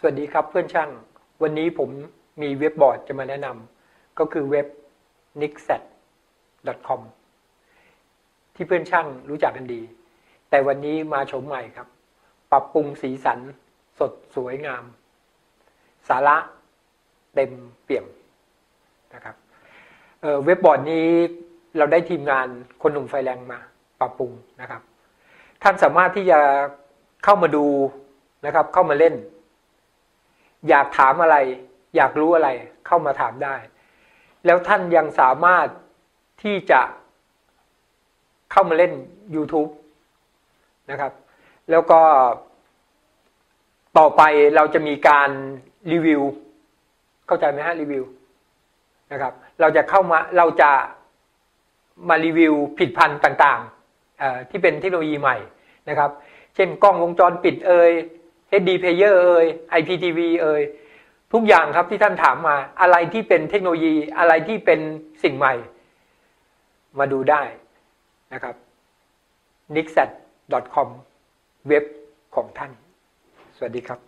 สวัสดีครับเพื่อนช่าง วันนี้ผมมีเว็บบอร์ดจะมาแนะนำก็คือเว็บ nixat.com ที่เพื่อนช่างรู้จักกันดี แต่วันนี้มาชมใหม่ครับ ปรับปรุงสีสันสดสวยงาม สาระเต็มเปี่ยมนะครับเเว็บบอร์ดนี้เราได้ทีมงานคนหนุ่มไฟแรงมา ปรับปรุงนะครับ ท่านสามารถที่จะเข้ามาดูนะครับ เข้ามาเล่น อยากถามอะไร อยากรู้อะไรเข้ามาถามได้ แล้วท่านยังสามารถที่จะเข้ามาเล่น YouTube นะครับ แล้วก็ต่อไปเราจะมีการรีวิว เข้าใจไหมฮะรีวิวนะครับ เราจะเข้ามาเราจะมารีวิวผิดพันธ์ต่างๆที่เป็นเทคโนโลยีใหม่นะครับ เช่นกล้องวงจรปิดเอ่ย HD player เอ่ย IPTV เอ่ยทุกอย่างครับที่ท่านถามมา อะไรที่เป็นเทคโนโลยีอะไรที่เป็นสิ่งใหม่ มาดูได้นะครับ nixat.com เว็บของท่าน สวัสดีครับ